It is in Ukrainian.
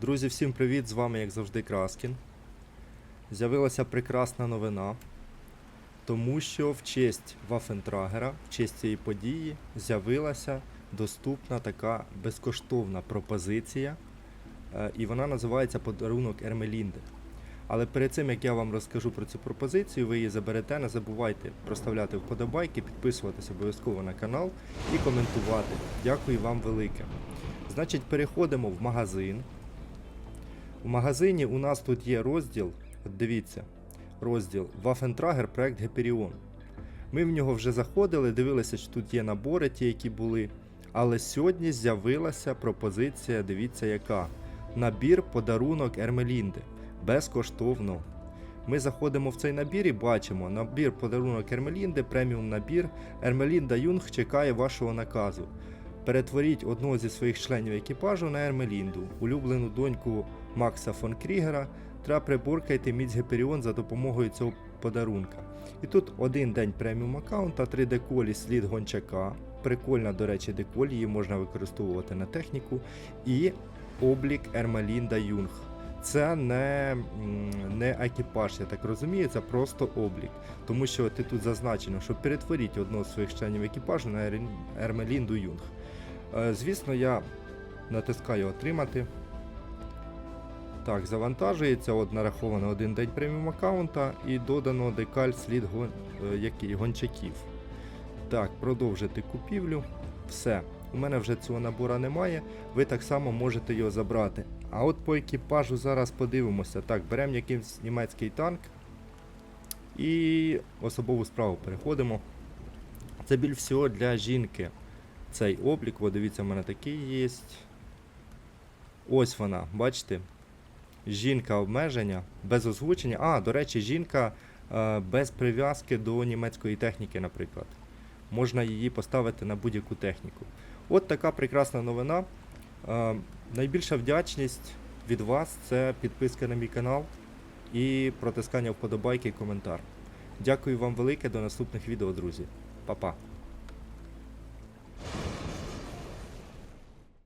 Друзі, всім привіт! З вами, як завжди, Краскін. З'явилася прекрасна новина, тому що в честь Вафентрагера, в честь цієї події, з'явилася доступна така безкоштовна пропозиція, е, і вона називається Подарунок Ермелінди. Але перед цим як я вам розкажу про цю пропозицію, ви її заберете, не забувайте проставляти вподобайки, підписуватися обов'язково на канал і коментувати. Дякую вам велике. Значить, переходимо в магазин. У магазині у нас тут є розділ, дивіться, розділ Waffentrager проект Геперіон. Ми в нього вже заходили, дивилися, що тут є набори, ті, які були. Але сьогодні з'явилася пропозиція, дивіться яка. Набір подарунок Ермелінди. Безкоштовно. Ми заходимо в цей набір і бачимо набір подарунок Ермелінди, преміум набір. Ермелінда Юнг чекає вашого наказу. Перетворіть одного зі своїх членів екіпажу на Ермелінду, улюблену доньку Макса фон Крігера, та приборкайте міць Геперіон за допомогою цього подарунка. І тут один день преміум аккаунта, 3 деколі слід гончака. Прикольна, до речі, деколь, її можна використовувати на техніку. І облік Ермелінда Юнг. Це не, не екіпаж, я так розумію, це просто облік. Тому що ти тут зазначено, що перетворіть одного з своїх членів екіпажу на Ермелінду Юнг. Е, Звісно, я натискаю отримати. Так, завантажується, от нараховано один день преміум аккаунта і додано декаль слід гон... е, який, гончаків. Так, продовжити купівлю. Все. У мене вже цього набора немає. Ви так само можете його забрати. А от по екіпажу зараз подивимося. Так, беремо якийсь німецький танк. І особову справу переходимо. Це більш всього для жінки цей облік. О, дивіться, в мене такий є. Ось вона, бачите? Жінка обмеження без озвучення. А, до речі, жінка е, без прив'язки до німецької техніки, наприклад. Можна її поставити на будь-яку техніку. От така прекрасна новина. Е, найбільша вдячність від вас це підписка на мій канал і протискання вподобайки і коментар. Дякую вам велике, до наступних відео, друзі. Па-па.